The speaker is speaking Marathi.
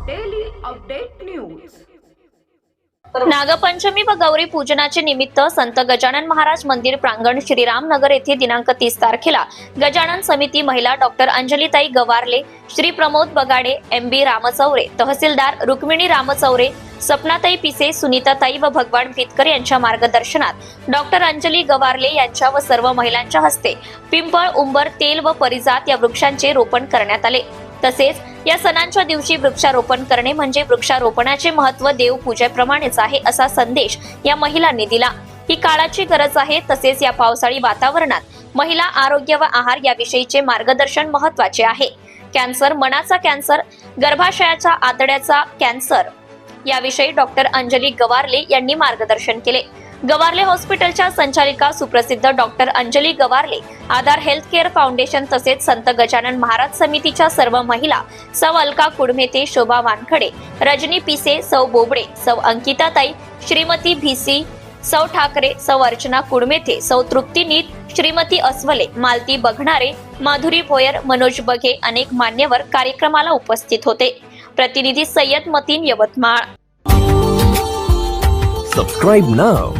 अपडेट न्यूज नागपंचमी व गौरी पूजनाचे निमित्त संत गजानन महाराज मंदिर प्रांगण श्रीराम नगर येथे दिनांक तीस तारखेला गजानन समिती महिला doctor Anjalitai Gawarle Shri Pramod Bagade M B Ramchaure तहसीलदार रुक्मिणी रामचौरे सपनाताई पिसे सुनीताताई व भगवान भीतकर यांच्या मार्गदर्शनात डॉक्टर अंजली गवारले यांच्या व सर्व महिलांच्या हस्ते पिंपळ उंबर तेल व परिजात या वृक्षांचे रोपण करण्यात आले. तसेच या सणांच्या दिवशी वृक्षारोपण करणे म्हणजे वृक्षारोपणाचे महत्त्व देवपूजेप्रमाणेच आहे असा संदेश या महिलांनी दिला. ही काळाची गरज आहे तसेच या पावसाळी वातावरणात महिला आरोग्य व आहार याविषयीचे मार्गदर्शन महत्त्वाचे आहे. कॅन्सर मनाचा कॅन्सर गर्भाशयाचा आतड्याचा कॅन्सर याविषयी डॉक्टर अंजली गवारले यांनी मार्गदर्शन केले. गवारले हॉस्पिटलच्या संचालिका सुप्रसिद्ध doctor Anjali Gawarle Aadhaar health care foundation तसेच संत गजानन महाराज समितीच्या सर्व महिला सौ अलका कुडमेते शोभा वानखडे रजनी पिसे सौ बोबडे सौ अंकिताताई श्रीमती भिसी सौ ठाकरे सौ अर्चना कुडमेथे सौ तृप्ती नीत श्रीमती अस्वले मालती बघणारे माधुरी भोयर मनोज बघे अनेक मान्यवर कार्यक्रमाला उपस्थित होते. प्रतिनिधी सय्यद मतीन यवतमाळ. सबस्क्राईब नाव